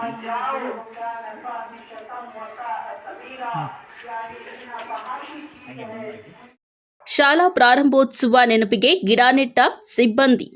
مجاعه مولانا فهمي شتم وساء سميرا يعني إنها فحاشي ಹಾಗೆ ಮುಂದುವರಿದು. ಶಾಲಾ ಪ್ರಾರಂಭೋತ್ಸವ ನೆನಪಿಗೆ ಗಿಡ ನೆಟ್ಟ ಸಿಬ್ಬಂದಿ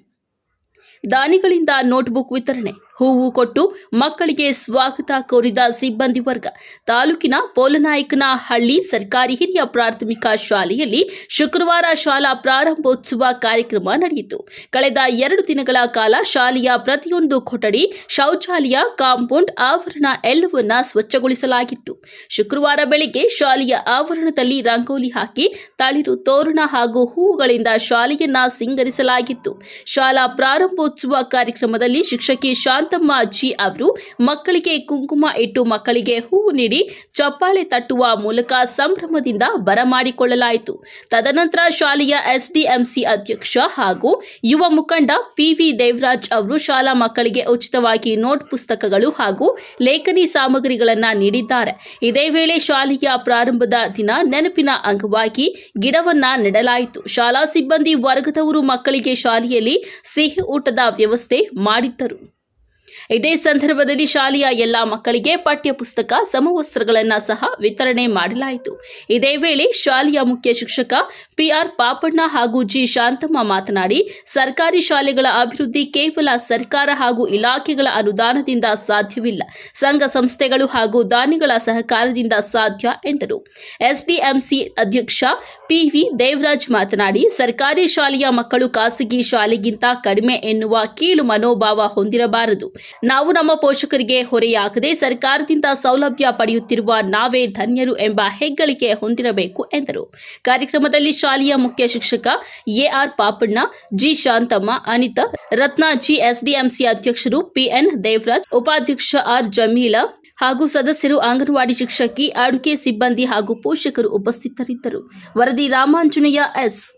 ದಾನಿಗಳಿಂದ ನೋಟ್ಬುಕ್ ವಿತರಣೆ ಹೂವು ಕೊಟ್ಟು ಮಕ್ಕಳಿಗೆ ಸ್ವಾಗತ ಕೋರಿದ ಸಿಬ್ಬಂದಿ ವರ್ಗ. ತಾಲೂಕಿನ ಪೋಲನಾಯಕನಹಳ್ಳಿ ಸರ್ಕಾರಿ ಹಿರಿಯ ಪ್ರಾಥಮಿಕ ಶಾಲೆಯಲ್ಲಿ ಶುಕ್ರವಾರ ಶಾಲಾ ಪ್ರಾರಂಭೋತ್ಸವ ಕಾರ್ಯಕ್ರಮ ನಡೆಯಿತು. ಕಳೆದ ಎರಡು ದಿನಗಳ ಕಾಲ ಶಾಲೆಯ ಪ್ರತಿಯೊಂದು ಕೊಠಡಿ, ಶೌಚಾಲಯ, ಕಾಂಪೌಂಡ್ ಆವರಣ ಎಲ್ಲವನ್ನ ಸ್ವಚ್ಛಗೊಳಿಸಲಾಗಿತ್ತು. ಶುಕ್ರವಾರ ಬೆಳಿಗ್ಗೆ ಶಾಲೆಯ ಆವರಣದಲ್ಲಿ ರಂಗೋಲಿ ಹಾಕಿ ತಳಿರು ತೋರಣ ಹಾಗೂ ಹೂವುಗಳಿಂದ ಶಾಲೆಯನ್ನ ಸಿಂಗರಿಸಲಾಗಿತ್ತು. ಶಾಲಾ ಪ್ರಾರಂಭೋತ್ಸವ ಕಾರ್ಯಕ್ರಮದಲ್ಲಿ ಶಿಕ್ಷಕಿ ಶಾಂತಮ್ಮ ಅಜ್ಜಿ ಅವರು ಮಕ್ಕಳಿಗೆ ಕುಂಕುಮ ಇಟ್ಟು ಮಕ್ಕಳಿಗೆ ಹೂವು ನೀಡಿ ಚಪ್ಪಾಳೆ ತಟ್ಟುವ ಮೂಲಕ ಸಂಭ್ರಮದಿಂದ ಬರಮಾಡಿಕೊಳ್ಳಲಾಯಿತು ತದನಂತರ ಶಾಲೆಯ ಎಸ್ಡಿಎಂಸಿ ಅಧ್ಯಕ್ಷ ಹಾಗೂ ಯುವ ಮುಖಂಡ ಪಿವಿ ದೇವರಾಜ್ ಅವರು ಶಾಲಾ ಮಕ್ಕಳಿಗೆ ಉಚಿತವಾಗಿ ನೋಟ್ ಪುಸ್ತಕಗಳು ಹಾಗೂ ಲೇಖನಿ ಸಾಮಗ್ರಿಗಳನ್ನು ನೀಡಿದ್ದಾರೆ. ಇದೇ ವೇಳೆ ಶಾಲೆಯ ಪ್ರಾರಂಭದ ದಿನ ನೆನಪಿನ ಅಂಗವಾಗಿ ಗಿಡವನ್ನ ನೆಡಲಾಯಿತು. ಶಾಲಾ ಸಿಬ್ಬಂದಿ ವರ್ಗದವರು ಮಕ್ಕಳಿಗೆ ಶಾಲೆಯಲ್ಲಿ ಸಿಹಿ ಊಟದ ವ್ಯವಸ್ಥೆ ಮಾಡಿದ್ದರು. ಇದೇ ಸಂದರ್ಭದಲ್ಲಿ ಶಾಲೆಯ ಎಲ್ಲಾ ಮಕ್ಕಳಿಗೆ ಪಠ್ಯಪುಸ್ತಕ ಸಮವಸ್ತ್ರಗಳನ್ನು ಸಹ ವಿತರಣೆ ಮಾಡಲಾಯಿತು. ಇದೇ ವೇಳೆ ಶಾಲೆಯ ಮುಖ್ಯ ಶಿಕ್ಷಕ ಪಿಆರ್ ಪಾಪಣ್ಣ ಹಾಗೂ ಜಿ ಶಾಂತಮ್ಮ ಮಾತನಾಡಿ, ಸರ್ಕಾರಿ ಶಾಲೆಗಳ ಅಭಿವೃದ್ಧಿ ಕೇವಲ ಸರ್ಕಾರ ಹಾಗೂ ಇಲಾಖೆಗಳ ಅನುದಾನದಿಂದ ಸಾಧ್ಯವಿಲ್ಲ. ಸಂಘ ಸಂಸ್ಥೆಗಳು ಹಾಗೂ ದಾನಿಗಳ ಸಹಕಾರದಿಂದ ಸಾಧ್ಯ ಎಂದರು. ಎಸ್ಡಿಎಂಸಿ ಅಧ್ಯಕ್ಷ ಪಿವಿ ದೇವರಾಜ್ ಮಾತನಾಡಿ, ಸರ್ಕಾರಿ ಶಾಲೆಯ ಮಕ್ಕಳು ಖಾಸಗಿ ಶಾಲೆಗಿಂತ ಕಡಿಮೆ ಎನ್ನುವ ಕೀಳು ಮನೋಭಾವ ಹೊಂದಿರಬಾರದು. ನಾವು ನಮ್ಮ ಪೋಷಕರಿಗೆ ಹೊರೆಯಾಗದೆ ಸರ್ಕಾರದಿಂದ ಸೌಲಭ್ಯ ಪಡೆಯುತ್ತಿರುವ ನಾವೇ ಧನ್ಯರು ಎಂಬ ಹೆಗ್ಗಳಿಕೆ ಹೊಂದಿರಬೇಕು ಎಂದರು. ಕಾರ್ಯಕ್ರಮದಲ್ಲಿ ಶಾಲೆಯ ಮುಖ್ಯ ಶಿಕ್ಷಕ AR Papanna, G Shanthamma, Anitha Ratnaji SDMC ಅಧ್ಯಕ್ಷರು ಪಿಎನ್ ದೇವರಾಜ್, ಉಪಾಧ್ಯಕ್ಷ ಆರ್ ಜಮೀಲಾ ಹಾಗೂ ಸದಸ್ಯರು ಅಂಗನವಾಡಿ ಶಿಕ್ಷಕಿ ಅಡುಗೆ ಸಿಬ್ಬಂದಿ ಹಾಗೂ ಪೋಷಕರು ಉಪಸ್ಥಿತರಿದ್ದರು. ವರದಿ ರಾಮಾಂಜನೇಯ ಎಸ್.